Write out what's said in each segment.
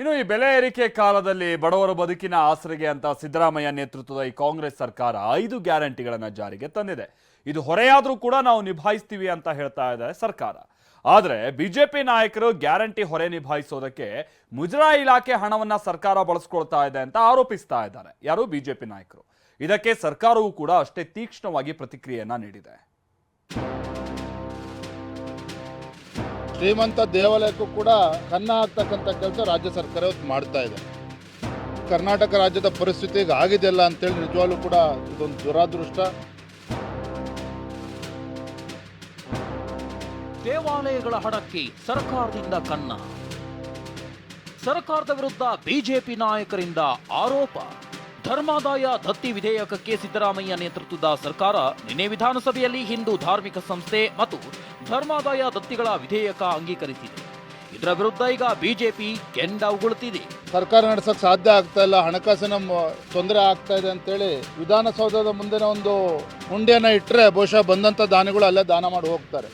ಇನ್ನು ಈ ಬೆಲೆ ಏರಿಕೆ ಕಾಲದಲ್ಲಿ ಬಡವರ ಬದುಕಿನ ಆಸರೆಗೆ ಅಂತ ಸಿದ್ದರಾಮಯ್ಯ ನೇತೃತ್ವದ ಈ ಕಾಂಗ್ರೆಸ್ ಸರ್ಕಾರ ಐದು ಗ್ಯಾರಂಟಿಗಳನ್ನು ಜಾರಿಗೆ ತಂದಿದೆ. ಇದು ಹೊರೆಯಾದರೂ ಕೂಡ ನಾವು ನಿಭಾಯಿಸ್ತೀವಿ ಅಂತ ಹೇಳ್ತಾ ಇದೆ ಸರ್ಕಾರ. ಆದರೆ ಬಿಜೆಪಿ ನಾಯಕರು ಗ್ಯಾರಂಟಿ ಹೊರೆ ನಿಭಾಯಿಸೋದಕ್ಕೆ ಮುಜರಾಯಿ ಇಲಾಖೆ ಹಣವನ್ನ ಸರ್ಕಾರ ಬಳಸ್ಕೊಳ್ತಾ ಇದೆ ಅಂತ ಆರೋಪಿಸ್ತಾ ಇದ್ದಾರೆ. ಯಾರು? ಬಿಜೆಪಿ ನಾಯಕರು. ಇದಕ್ಕೆ ಸರ್ಕಾರವೂ ಕೂಡ ಅಷ್ಟೇ ತೀಕ್ಷ್ಣವಾಗಿ ಪ್ರತಿಕ್ರಿಯೆಯನ್ನ ನೀಡಿದೆ. ಶ್ರೀಮಂತ ದೇವಾಲಯಕ್ಕೂ ಕೂಡ ಕನ್ನ ಹಾಕ್ತಕ್ಕಂಥ ಕೆಲಸ ರಾಜ್ಯ ಸರ್ಕಾರ ಇವತ್ತು ಮಾಡ್ತಾ ಇದೆ. ಕರ್ನಾಟಕ ರಾಜ್ಯದ ಪರಿಸ್ಥಿತಿ ಈಗ ಆಗಿದೆಯಲ್ಲ ಅಂತೇಳಿ ನಿಜವಾಗ್ಲೂ ಕೂಡ ಇದೊಂದು ದುರಾದೃಷ್ಟ. ದೇವಾಲಯಗಳ ಹಣಕ್ಕೆ ಸರ್ಕಾರದಿಂದ ಕನ್ನ. ಸರ್ಕಾರದ ವಿರುದ್ಧ ಬಿಜೆಪಿ ನಾಯಕರಿಂದ ಆರೋಪ. ಧರ್ಮಾದಾಯ ದತ್ತಿ ವಿಧೇಯಕಕ್ಕೆ ಸಿದ್ದರಾಮಯ್ಯ ನೇತೃತ್ವದ ಸರ್ಕಾರ ನಿನ್ನೆ ವಿಧಾನಸಭೆಯಲ್ಲಿ ಹಿಂದೂ ಧಾರ್ಮಿಕ ಸಂಸ್ಥೆ ಮತ್ತು ಧರ್ಮಾದಾಯ ದತ್ತಿಗಳ ವಿಧೇಯಕ ಅಂಗೀಕರಿಸಿದೆ. ಇದರ ವಿರುದ್ಧ ಈಗ ಬಿಜೆಪಿ ಕೆಂಡ ಉಗುಳುತ್ತಿದೆ. ಸರ್ಕಾರ ನಡೆಸೋಕೆ ಸಾಧ್ಯ ಆಗ್ತಾ ಇಲ್ಲ, ಹಣಕಾಸಿನ ತೊಂದರೆ ಆಗ್ತಾ ಇದೆ ಅಂತೇಳಿ ವಿಧಾನಸೌಧದ ಮುಂದಿನ ಒಂದು ಹುಂಡಿಯನ್ನು ಇಟ್ಟರೆ ಬಹುಶಃ ಬಂದಂಥ ದಾನಿಗಳು ಅಲ್ಲೇ ದಾನ ಮಾಡಿ ಹೋಗ್ತಾರೆ.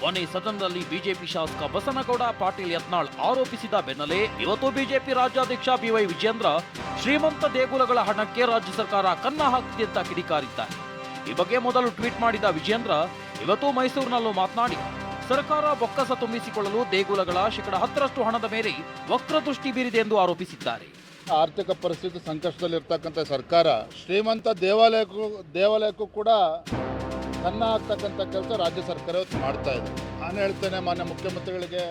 ಕೊನೆ ಸದನದಲ್ಲಿ ಬಿಜೆಪಿ ಶಾಸಕ ಬಸನಗೌಡ ಪಾಟೀಲ್ ಯತ್ನಾಳ್ ಆರೋಪಿಸಿದ ಬೆನ್ನಲ್ಲೇ ಇವತ್ತು ಬಿಜೆಪಿ ರಾಜ್ಯಾಧ್ಯಕ್ಷ ಬಿವೈ ವಿಜೇಂದ್ರ ಶ್ರೀಮಂತ ದೇಗುಲಗಳ ಹಣಕ್ಕೆ ರಾಜ್ಯ ಸರ್ಕಾರ ಕನ್ನ ಹಾಕಿದೆ ಅಂತ ಕಿಡಿಕಾರಿದ್ದಾರೆ. ಈ ಬಗ್ಗೆ ಮೊದಲು ಟ್ವೀಟ್ ಮಾಡಿದ ವಿಜೇಂದ್ರ ಇವತ್ತು ಮೈಸೂರಿನಲ್ಲೂ ಮಾತನಾಡಿ. ಸರ್ಕಾರ ಬೊಕ್ಕಸ ತುಂಬಿಸಿಕೊಳ್ಳಲು ದೇಗುಲಗಳ ಶೇಕಡ ಹತ್ತರಷ್ಟು ಹಣದ ಮೇಲೆ ವಕ್ರದೃಷ್ಟಿ ಬೀರಿದೆ ಎಂದು ಆರೋಪಿಸಿದ್ದಾರೆ. ಆರ್ಥಿಕ ಪರಿಸ್ಥಿತಿ ಸಂಕಷ್ಟದಲ್ಲಿರ್ತಕ್ಕಂಥ ಸರ್ಕಾರ ಶ್ರೀಮಂತ ದೇವಾಲಯಕ್ಕೂ ದೇವಾಲಯಕ್ಕೂ ಕೂಡ ಕನ್ನ ಹಾಕ್ತಕ್ಕಂಥ ಕೆಲಸ ರಾಜ್ಯ ಸರ್ಕಾರ ಮಾಡ್ತಾ ಇದೆ. ನಾನು ಹೇಳ್ತೇನೆ, ಮಾನ್ಯ ಮುಖ್ಯಮಂತ್ರಿಗಳಿಗೆ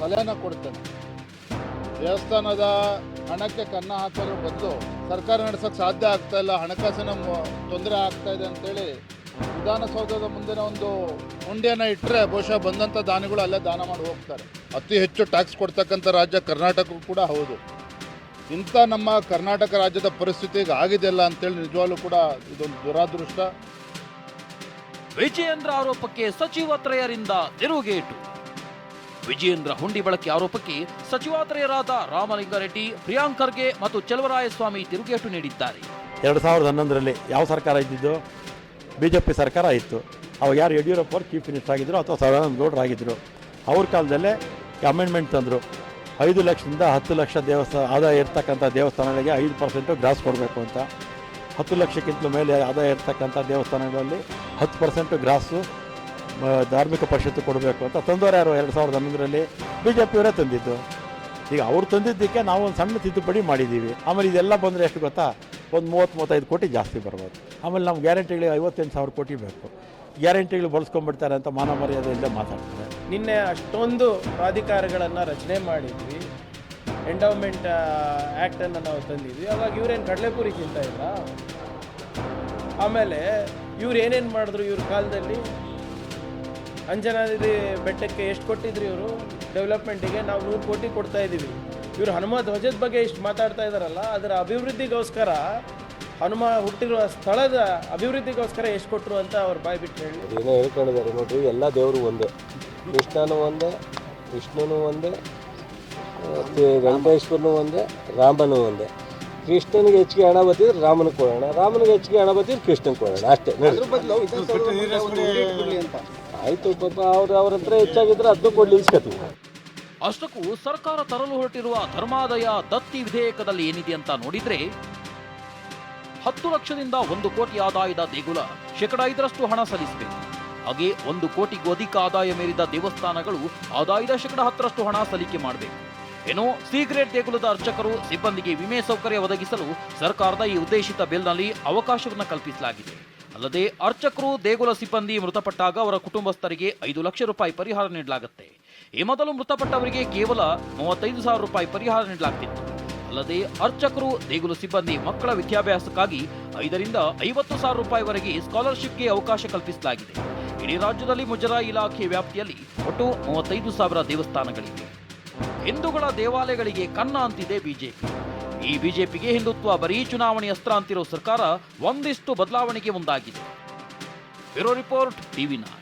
ಸಲಹೆನ ಕೊಡ್ತೇನೆ. ದೇವಸ್ಥಾನದ ಹಣಕ್ಕೆ ಕನ್ನ ಹಾಕೋದ್ರ ಬದಲು ಸರ್ಕಾರ ನಡೆಸೋಕೆ ಸಾಧ್ಯ ಆಗ್ತಾ ಇಲ್ಲ, ಹಣಕಾಸಿನ ತೊಂದರೆ ಆಗ್ತಾ ಇದೆ ಅಂತೇಳಿ ವಿಧಾನಸೌಧದ ಮುಂದಿನ ಒಂದು ಹುಂಡಿಯನ್ನು ಇಟ್ಟರೆ ಬಹುಶಃ ಬಂದಂಥ ದಾನಿಗಳು ಅಲ್ಲೇ ದಾನ ಮಾಡಿ ಹೋಗ್ತಾರೆ. ಅತಿ ಹೆಚ್ಚು ಟ್ಯಾಕ್ಸ್ ಕೊಡ್ತಕ್ಕಂಥ ರಾಜ್ಯ ಕರ್ನಾಟಕ ಕೂಡ ಹೌದು. ಇಂಥ ನಮ್ಮ ಕರ್ನಾಟಕ ರಾಜ್ಯದ ಪರಿಸ್ಥಿತಿ ಈಗ ಆಗಿದೆಯಲ್ಲ ಅಂತೇಳಿ ನಿಜವಾಗ್ಲೂ ಕೂಡ ಇದೊಂದು ದುರಾದೃಷ್ಟ. ವಿಜಯೇಂದ್ರ ಆರೋಪಕ್ಕೆ ಸಚಿವತ್ರಯರಿಂದ ತಿರುಗೇಟು. ವಿಜಯೇಂದ್ರ ಹುಂಡಿ ಬಳಕೆ ಆರೋಪಕ್ಕೆ ಸಚಿವಾತ್ರಯರಾದ ರಾಮಲಿಂಗಾರೆಡ್ಡಿ ಪ್ರಿಯಾಂಕ್ ಖರ್ಗೆ ಮತ್ತು ಚೆಲುವರಾಯಸ್ವಾಮಿ ತಿರುಗೇಟು ನೀಡಿದ್ದಾರೆ. ಎರಡು ಸಾವಿರದ ಹನ್ನೊಂದರಲ್ಲಿ ಯಾವ ಸರ್ಕಾರ ಇದ್ದಿದ್ದು? ಬಿ ಜೆ ಪಿ ಸರ್ಕಾರ ಇತ್ತು. ಅವಾಗ ಯಾರು ಯಡಿಯೂರಪ್ಪ ಅವರು ಚೀಫ್ ಮಿನಿಸ್ಟರ್ ಆಗಿದ್ದರು ಅಥವಾ ಸದಾನಂದ ಗೌಡರು ಆಗಿದ್ದರು ಅವ್ರ ಕಾಲದಲ್ಲೇ ಅಮೆಂಡ್ಮೆಂಟ್ ತಂದರು. ಐದು ಲಕ್ಷದಿಂದ ಹತ್ತು ಲಕ್ಷ ದೇವಸ್ಥಾನ ಆದಾಯ ಇರ್ತಕ್ಕಂಥ ದೇವಸ್ಥಾನಗಳಿಗೆ ಐದು ಪರ್ಸೆಂಟು ಗ್ರಾಸ್ ಕೊಡಬೇಕು ಅಂತ. ಹತ್ತು ಲಕ್ಷಕ್ಕಿಂತ ಮೇಲೆ ಆದಾಯ ಇರ್ತಕ್ಕಂಥ ದೇವಸ್ಥಾನಗಳಲ್ಲಿ ಹತ್ತು ಪರ್ಸೆಂಟು ಗ್ರಾಸು ಧಾರ್ಮಿಕ ಪರಿಷತ್ತು ಕೊಡಬೇಕು ಅಂತ ತಂದವರು ಯಾರು? ಎರಡು ಸಾವಿರದ ಹನ್ನೊಂದರಲ್ಲಿ ಬಿ ಜೆ ಪಿಯವರೇ ತಂದಿದ್ದು. ಈಗ ಅವ್ರು ತಂದಿದ್ದಕ್ಕೆ ನಾವು ಒಂದು ಸಣ್ಣ ತಿದ್ದುಪಡಿ ಮಾಡಿದ್ದೀವಿ. ಆಮೇಲೆ ಇದೆಲ್ಲ ಬಂದರೆ ಎಷ್ಟು ಗೊತ್ತಾ? ಒಂದು ಮೂವತ್ತು, ಮೂವತ್ತೈದು ಕೋಟಿ ಜಾಸ್ತಿ ಬರ್ಬೋದು. ಆಮೇಲೆ ನಮ್ಮ ಗ್ಯಾರಂಟಿಗಳಿಗೆ ಐವತ್ತೆಂಟು ಸಾವಿರ ಕೋಟಿ ಬೇಕು. ಗ್ಯಾರಂಟಿಗಳು ಬಳಸ್ಕೊಂಡ್ಬಿಡ್ತಾರೆ ಅಂತ ಮಾನ ಮರ್ಯಾದೆಯಿಂದ ಮಾತಾಡ್ತಾರೆ. ನಿನ್ನೆ ಅಷ್ಟೊಂದು ಪ್ರಾಧಿಕಾರಗಳನ್ನು ರಚನೆ ಮಾಡಿದ್ವಿ. ಎಂಡೌಮೆಂಟ್ ಆ್ಯಕ್ಟನ್ನು ನಾವು ತಂದಿದ್ವಿ. ಅವಾಗ ಇವರೇನು ಕಡಲೆಪುರಿ ತಿಂತ ಇಲ್ಲ. ಆಮೇಲೆ ಇವ್ರು ಏನೇನು ಮಾಡಿದ್ರು ಇವ್ರ ಕಾಲದಲ್ಲಿ? ಅಂಜನಾದ್ರಿ ಬೆಟ್ಟಕ್ಕೆ ಎಷ್ಟು ಕೊಟ್ಟಿದ್ರು ಇವರು? ಡೆವಲಪ್ಮೆಂಟಿಗೆ ನಾವು ನೂರು ಕೋಟಿ ಕೊಡ್ತಾ ಇದ್ದೀವಿ ಇವರು ಹನುಮ ಧ್ವಜದ ಬಗ್ಗೆ ಇಷ್ಟು ಮಾತಾಡ್ತಾ ಇದ್ದಾರಲ್ಲ ಅದರ ಅಭಿವೃದ್ಧಿಗೋಸ್ಕರ ಹನುಮ ಹುಟ್ಟಿರುವ ಸ್ಥಳದ ಅಭಿವೃದ್ಧಿಗೋಸ್ಕರ ಎಷ್ಟು ಕೊಟ್ಟರು ಅಂತ ಅವ್ರು ಬಾಯ್ ಬಿಟ್ಟು ಹೇಳಿ. ಏನೋ ಹೇಳ್ಕೊಂಡಿದ್ದಾರೆ ನೋಡ್ರಿ, ಎಲ್ಲ ದೇವರು ಒಂದೇ. ಕೃಷ್ಣನು ಒಂದೇ, ವಿಷ್ಣುನು ಒಂದೇ ವೆಂಕಟೇಶ್ವರನು ಒಂದೇ ರಾಮನು ಒಂದೇ. ಕೃಷ್ಣನಿಗೆ ಹೆಚ್ಚಿಗೆ ಹಣ ಬತ್ತಿದ್ರೆ ರಾಮನಿಗೆ ಕೊಡೋಣ ರಾಮನಿಗೆ ಹೆಚ್ಚಿಗೆ ಹಣ ಬತ್ತಿದ್ರೆ ಕೃಷ್ಣನಿಗೆ ಕೊಡೋಣ ಅಷ್ಟೇ. ಆಯ್ತು ಪಾಪ ಅವ್ರು ಅವ್ರ ಹತ್ರ ಹೆಚ್ಚಾಗಿದ್ರೆ ಅದನ್ನು ಕೊಡ್ಲಿ ಅಷ್ಟಕ್ಕೂ ಸರ್ಕಾರ ತರಲು ಹೊರಟಿರುವ ಧರ್ಮಾದಯ ದತ್ತಿ ವಿಧೇಯಕದಲ್ಲಿ ಏನಿದೆ ಅಂತ ನೋಡಿದ್ರೆ ಹತ್ತು ಲಕ್ಷದಿಂದ ಒಂದು ಕೋಟಿ ಆದಾಯದ ದೇಗುಲ ಶೇಕಡ ಐದರಷ್ಟು ಹಣ ಸಲ್ಲಿಸಬೇಕು. ಹಾಗೆ ಒಂದು ಕೋಟಿಗೂ ಅಧಿಕ ಆದಾಯ ಮೀರಿದ ದೇವಸ್ಥಾನಗಳು ಆದಾಯದ ಶೇಕಡ ಹತ್ತರಷ್ಟು ಹಣ ಸಲ್ಲಿಕೆ ಮಾಡಬೇಕು. ಏನು ಸೀಕ್ರೆಟ್ ದೇಗುಲದ ಅರ್ಚಕರು ಸಿಬ್ಬಂದಿಗೆ ವಿಮೆ ಸೌಕರ್ಯ ಒದಗಿಸಲು ಸರ್ಕಾರದ ಈ ಉದ್ದೇಶಿತ ಬಿಲ್ನಲ್ಲಿ ಅವಕಾಶವನ್ನು ಕಲ್ಪಿಸಲಾಗಿದೆ. ಅಲ್ಲದೆ ಅರ್ಚಕರು ದೇಗುಲ ಸಿಬ್ಬಂದಿ ಮೃತಪಟ್ಟಾಗ ಅವರ ಕುಟುಂಬಸ್ಥರಿಗೆ ಐದು ಲಕ್ಷ ರೂಪಾಯಿ ಪರಿಹಾರ ನೀಡಲಾಗುತ್ತೆ. ಈ ಮೊದಲು ಮೃತಪಟ್ಟವರಿಗೆ ಕೇವಲ ಮೂವತ್ತೈದು ಸಾವಿರ ರೂಪಾಯಿ ಪರಿಹಾರ ನೀಡಲಾಗ್ತಿತ್ತು. ಅಲ್ಲದೆ ಅರ್ಚಕರು ದೇಗುಲ ಸಿಬ್ಬಂದಿ ಮಕ್ಕಳ ವಿದ್ಯಾಭ್ಯಾಸಕ್ಕಾಗಿ ಐದರಿಂದ ಐವತ್ತು ಸಾವಿರ ರೂಪಾಯಿವರೆಗೆ ಸ್ಕಾಲರ್ಶಿಪ್ಗೆ ಅವಕಾಶ ಕಲ್ಪಿಸಲಾಗಿದೆ. ಇಡೀ ರಾಜ್ಯದಲ್ಲಿ ಮುಜರಾಯಿ ಇಲಾಖೆ ವ್ಯಾಪ್ತಿಯಲ್ಲಿ ಒಟ್ಟು ಮೂವತ್ತೈದು ಸಾವಿರ ದೇವಸ್ಥಾನಗಳಿವೆ. ಹಿಂದೂಗಳ ದೇವಾಲಯಗಳಿಗೆ ಕನ್ನ ಅಂತಿದೆ ಬಿಜೆಪಿ. ಈ ಬಿಜೆಪಿಗೆ ಹಿಂದುತ್ವ ಬರೀ ಚುನಾವಣೆ ಅಸ್ತ್ರ ಅಂತಿರೋ ಸರ್ಕಾರ ಒಂದಿಷ್ಟು ಬದಲಾವಣೆಗೆ ಮುಂದಾಗಿದೆ. Bureau report ಟಿವಿನಾ